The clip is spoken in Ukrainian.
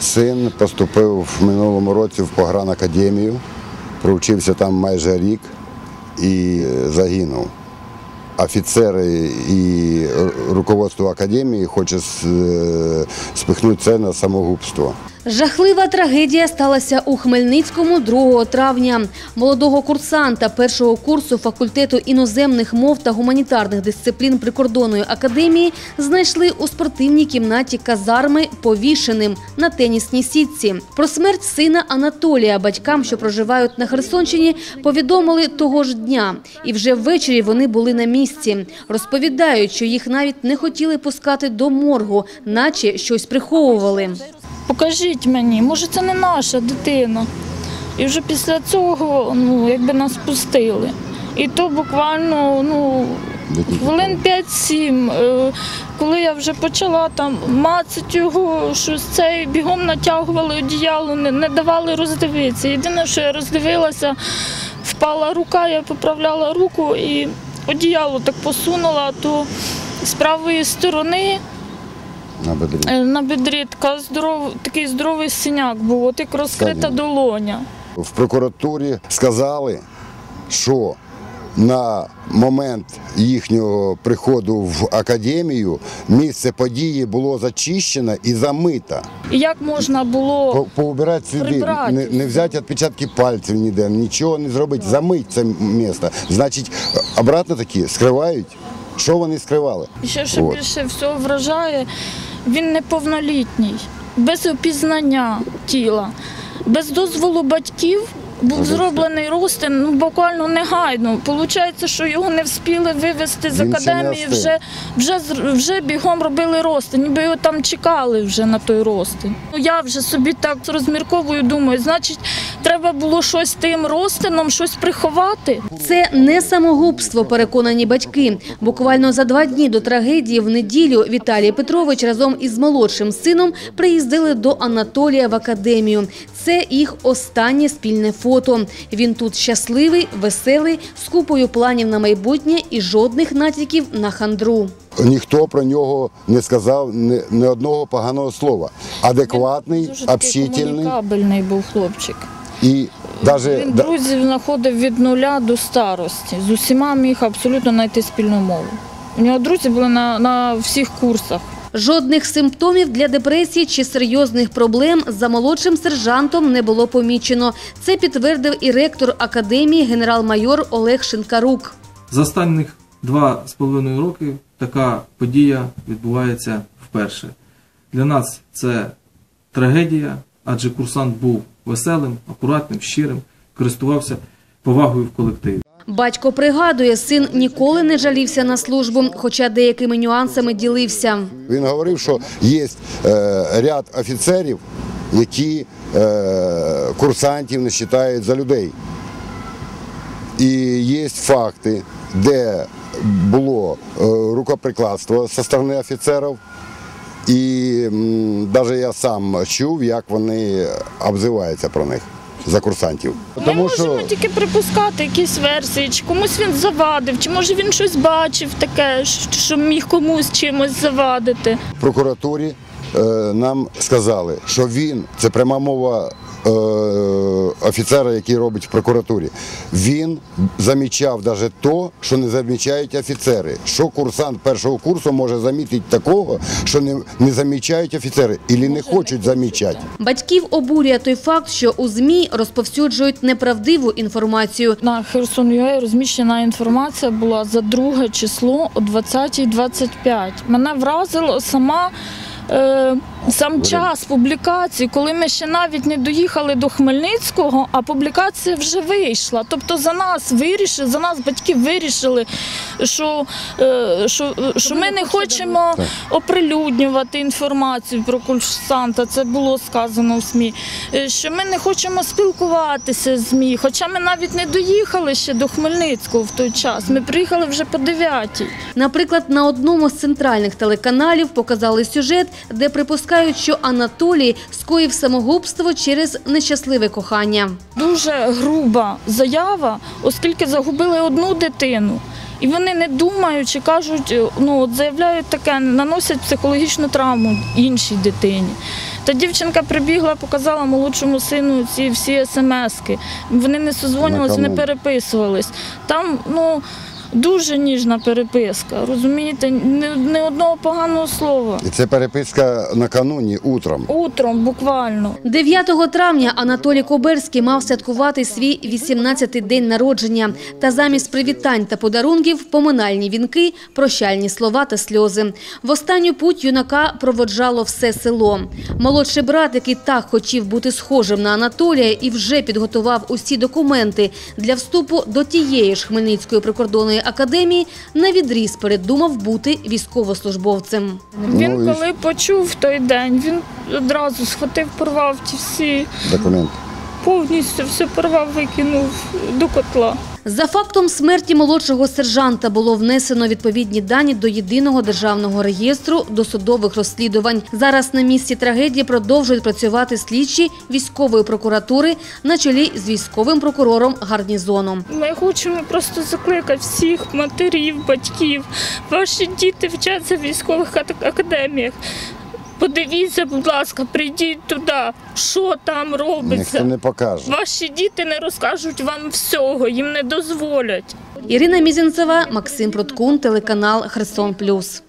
Син поступив в минулому році в погранакадемію, провчився там майже рік і загинув. Офіцери і руководство академії хоче е, спихнути це на самогубство. Жахлива трагедія сталася у Хмельницькому 2 травня. Молодого курсанта першого курсу факультету іноземних мов та гуманітарних дисциплін прикордонної академії знайшли у спортивній кімнаті казарми повішеним на тенісній сітці. Про смерть сина Анатолія батькам, що проживають на Херсонщині, повідомили того ж дня. І вже ввечері вони були на місці. Розповідають, що їх навіть не хотіли пускати до моргу, наче щось приховували. Покажіть мені, може це не наша дитина. І вже після цього ну, якби нас пустили. І то буквально ну, хвилин 5-7, е, коли я вже почала там мацати його, щось цей бігом натягували одіяло, не, не давали роздивитися. Єдине, що я роздивилася, впала рука, я поправляла руку і одіяло так посунула, то з правої сторони На бедрі. Е, На бедрі така здоров, такий здоровий синяк був, от як розкрита Ссадина. долоня. В прокуратурі сказали, що на момент їхнього приходу в академію місце події було зачищено і замито. І як можна було По- Поубирати сліди, Прибрати не, не взяти відпечатки пальців ніде, нічого не зробити, замити це місце. Значить, обратно такі скривають. Що вони скривали? І ще що От. більше всього вражає, він неповнолітній, без опізнання тіла, без дозволу батьків. Був зроблений розтин ну, буквально негайно. Получається, що його не встигли вивезти з Він ще не академії, встиг. вже, вже, з- вже бігом робили розтин, ніби його там чекали вже на той розтин. Ну, я вже собі так розмірковую, думаю, значить, треба було щось тим розтином, щось приховати. Це не самогубство, переконані батьки. Буквально за два дні до трагедії в неділю Віталій Петрович разом із молодшим сином приїздили до Анатолія в академію. Це їх останнє спільне фото. Він тут щасливий, веселий, з купою планів на майбутнє і жодних натяків на хандру. Ніхто про нього не сказав ні, ні одного поганого слова. Адекватний, Дуже общительний комунікабельний був хлопчик. і навіть Він друзів знаходив від нуля до старості. З усіма міг абсолютно знайти спільну мову. У нього друзі були на, на всіх курсах. Жодних симптомів для депресії чи серйозних проблем за молодшим сержантом не було помічено. Це підтвердив і ректор академії генерал-майор Олег Шинкарук. За останніх два з половиною роки така подія відбувається вперше. Для нас це трагедія, адже курсант був веселим, акуратним, щирим, користувався повагою в колективі. Батько пригадує, син ніколи не жалівся на службу, хоча деякими нюансами ділився. Він говорив, що є е, ряд офіцерів, які е, курсантів не вважають за людей. І є факти, де було е, рукоприкладство зі сторони офіцерів. І навіть я сам чув, як вони обзиваються про них за курсантів. Ми можемо тільки припускати якісь версії, чи комусь він завадив, чи може він щось бачив таке, що міг комусь чимось завадити. В прокуратурі е, нам сказали, що він це пряма мова офіцера, який робить в прокуратурі. Він замічав навіть то, що не замічають офіцери. Що курсант першого курсу може замітити такого, що не, не замічають офіцери, і не хочуть замічати. Батьків обурює той факт, що у ЗМІ розповсюджують неправдиву інформацію. На Херсон.ua розміщена інформація була за друге число о 20.25. Мене вразило сама. Е, сам час публікації, коли ми ще навіть не доїхали до Хмельницького, а публікація вже вийшла. Тобто за нас вирішили, за нас батьки вирішили, що, е, що, що ми не хочемо оприлюднювати інформацію про курсанта. Це було сказано в СМІ. Е, Що ми не хочемо спілкуватися з ЗМІ. Хоча ми навіть не доїхали ще до Хмельницького в той час. Ми приїхали вже по 9 Наприклад, на одному з центральних телеканалів показали сюжет, де припускають, що Анатолій скоїв самогубство через нещасливе кохання. Дуже груба заява, оскільки загубили одну дитину. І вони не думаючи, кажуть, е, ну от заявляють таке, наносять психологічну травму іншій дитині. Та дівчинка прибігла, показала молодшому сину ці всі смски. Вони не созвонювалися, не переписувались. Там ну дуже ніжна переписка. Розумієте, не, одного поганого слова. І це переписка накануні утром. Утром буквально. 9 травня Анатолій Коберський мав святкувати свій 18-й день народження. Та замість привітань та подарунків – поминальні вінки, прощальні слова та сльози. В останню путь юнака проводжало все село. Молодший брат, який так хотів бути схожим на Анатолія і вже підготував усі документи для вступу до тієї ж Хмельницької прикордонної академії, на відріз передумав бути військовослужбовцем. Він Ну, коли почув той день, він одразу схватив, порвав ті всі, документ. Повністю все порвав, викинув до котла. За фактом смерті молодшого сержанта було внесено відповідні дані до єдиного державного реєстру досудових розслідувань. Зараз на місці трагедії продовжують працювати слідчі військової прокуратури на чолі з військовим прокурором гарнізону. Ми хочемо просто закликати всіх матерів, батьків. Ваші діти вчаться в військових академіях. Подивіться, будь ласка, прийдіть туди, що там Ніхто робиться. не покаже. Ваші діти не розкажуть вам всього, їм не дозволять. Ірина Мізінцева, Максим Проткун, телеканал Херсон Плюс.